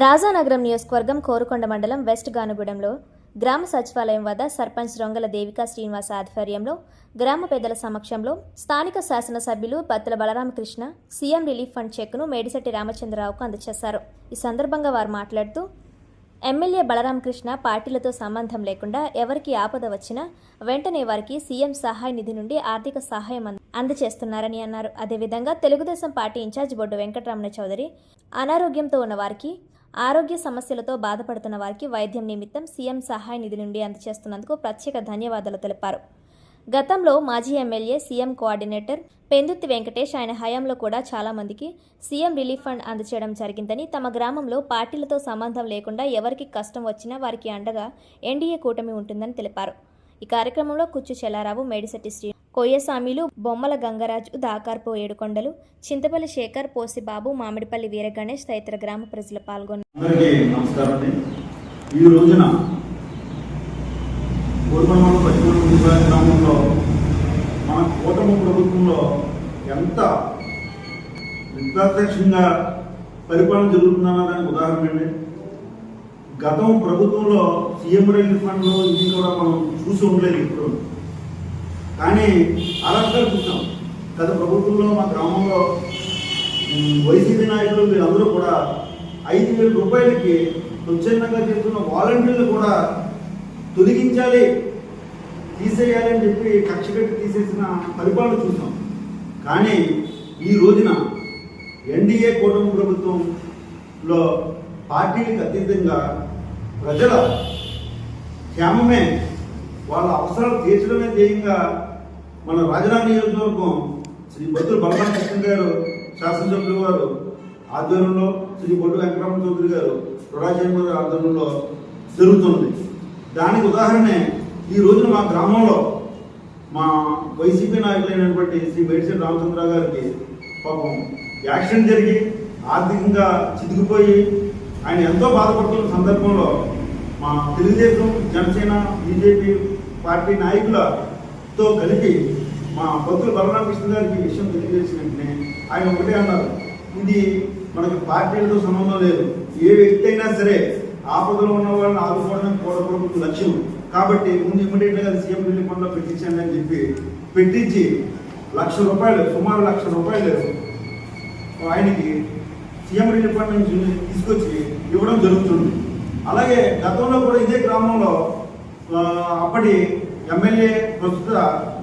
రాజానగరం నియోజకవర్గం కోరుకొండ మండలం వెస్ట్ గానుగూడెంలో గ్రామ సచివాలయం వద్ద సర్పంచ్ రొంగల దేవికా శ్రీనివాస ఆధ్వర్యంలో గ్రామ పెద్దల సమక్షంలో స్థానిక శాసనసభ్యులు Pattula Balaramakrishna CM relief fund చెక్ను Medisetti రామచంద్రరావుకు అందజేశారు ఈ సందర్భంగా వారు మాట్లాడుతూ ఎమ్మెల్యే బలరామకృష్ణ పార్టీలతో సంబంధం లేకుండా ఎవరికి ఆపద వచ్చినా వెంటనే వారికి సీఎం సహాయ నిధి నుండి ఆర్థిక సహాయం అంద- అందజేస్తున్నారని అన్నారు. అదేవిధంగా తెలుగుదేశం పార్టీ ఇన్ఛార్జ్ బొడ్డు వెంకటరమణ చౌదరి అనారోగ్యంతో ఉన్న వారికి ఆరోగ్య సమస్యలతో బాధపడుతున్న వారికి వైద్యం నిమిత్తం సీఎం సహాయ నిధి నుండి అందజేస్తున్నందుకు ప్రత్యేక ధన్యవాదాలు తెలిపారు. గతంలో మాజీ MLA CM coordinator Penduthi Venkatesh ఆయన హయాంలో కూడా చాలామందికి సీఎం రిలీఫ్ ఫండ్ అందచేయడం జరిగిందని తమ గ్రామంలో పార్టీలతో సంబంధం లేకుండా ఎవరికి కష్టం వచ్చినా వారికి అండగా ఎన్డీఏ కూటమి ఉంటుందని తెలిపారు. ఈ కార్యక్రమంలో కుచ్చు చెల్లారావు మేడిశెట్టి శ్రీ కొయ్యస్వామిలు బొమ్మల గంగరాజు దాకార్పు ఏడుకొండలు చింతపల్లి శేఖర్ పోసిబాబు మామిడిపల్లి వీర గణేష్ తదితర గ్రామ ప్రజలు పాల్గొన్నారు. ఈ రోజున గ్రామంలో మన కూటమి ప్రభుత్వంలో ఎంత నిర్దాక్షిణ్యంగా పరిపాలన జరుగుతుందన్న దానికి ఉదాహరణ అండి గతం ప్రభుత్వంలో సీఎం రిలీఫ్ ఫండ్లో ఇది కూడా మనం చూసి ఉండలేదు ఇప్పుడు. కానీ అలర్ట్గా చూసాం. గత ప్రభుత్వంలో మా గ్రామంలో వైసీపీ నాయకులు వీళ్ళందరూ కూడా ఐదు వేల రూపాయలకి స్వచ్ఛందంగా చేస్తున్న వాలంటీర్లు కూడా తొలగించాలి తీసేయాలి అని చెప్పి కక్ష కట్టి తీసేసిన పరిపాలన చూసాం. కానీ ఈ రోజున ఎన్డీఏ కూటమి ప్రభుత్వంలో పార్టీలకు అతీతంగా ప్రజల క్షేమమే వాళ్ళ అవసరాలు తీర్చడమే ధ్యేయంగా మన రాజధాని నియోజకవర్గం శ్రీ బొత్తుల బలరామకృష్ణ గారు శాసనసభ్యులు వారు ఆధ్వర్యంలో శ్రీ బొట్టు వెంకటరమణ చౌదరి గారు రుణాచార్య గారి ఆధ్వర్యంలో జరుగుతుంది. దానికి ఉదాహరణే ఈ రోజున మా గ్రామంలో మా వైసీపీ నాయకులైనటువంటి శ్రీ వైసీ రామచంద్ర గారికి పాపం యాక్సిడెంట్ జరిగి ఆర్థికంగా చితికిపోయి ఆయన ఎంతో బాధపడుతున్న సందర్భంలో మా తెలుగుదేశం జనసేన బీజేపీ పార్టీ నాయకుల తో కలిపి మా భక్తులు బలరామకృష్ణ గారికి విషయం తెలియజేసిన వెంటనే ఆయన ఒకటే అన్నారు. ఇది మనకి పార్టీలతో సంబంధం లేదు. ఏ వ్యక్తి అయినా సరే ఆపదలో ఉన్న వాళ్ళని ఆదుకోవడం కూడా లక్ష్యం. కాబట్టి ముందు ఇమ్మీడియట్గా సీఎం రిలీఫ్ ఫండ్ పెట్టించండి అని చెప్పి పెట్టించి లక్ష రూపాయలు సుమారు లక్ష రూపాయలు ఆయనకి సీఎం రిలీఫ్ ఫండ్ నుంచి తీసుకొచ్చి ఇవ్వడం జరుగుతుంది. అలాగే గతంలో కూడా ఇదే గ్రామంలో అప్పటి ఎమ్మెల్యే ప్రస్తుత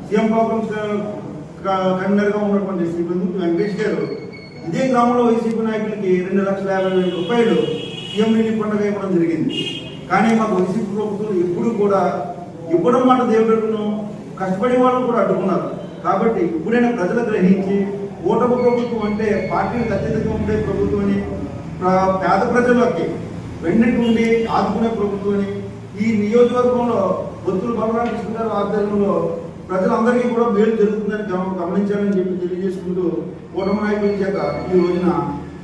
సీఎం పాపం కన్వీనర్గా ఉన్నటువంటి శ్రీ బెందుకు వెంకటేష్ గారు ఇదే గ్రామంలో వైసీపీ నాయకులకి రెండు లక్షల యాభై వేల రూపాయలు సీఎం రిలీఫ్ పండుగ ఇవ్వడం జరిగింది. కానీ మాకు వైసీపీ ప్రభుత్వం ఎప్పుడు కూడా ఇవ్వడం మాట దేవుడును కష్టపడే వాళ్ళు కూడా అడ్డుకున్నారు. కాబట్టి ఇప్పుడైనా ప్రజలు గ్రహించి ఓటమి ప్రభుత్వం అంటే పార్టీని అత్యధికంగా ఉండే ప్రభుత్వం అని పేద ప్రజలకి వెన్నట్టు ఉండి ఆదుకునే ప్రభుత్వం అని ఈ నియోజకవర్గంలో బొత్తుల బలరామకృష్ణ గారు ఆధ్వర్యంలో. ప్రజలందరికీ కూడా మేలు జరుగుతుందని గమనించాలని చెప్పి తెలియజేసుకుంటూ కూటమి నాయకులు చేత ఈ రోజున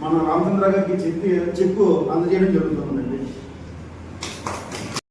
మన రామచంద్ర గారికి చెక్ చెక్కు అందజేయడం జరుగుతుంది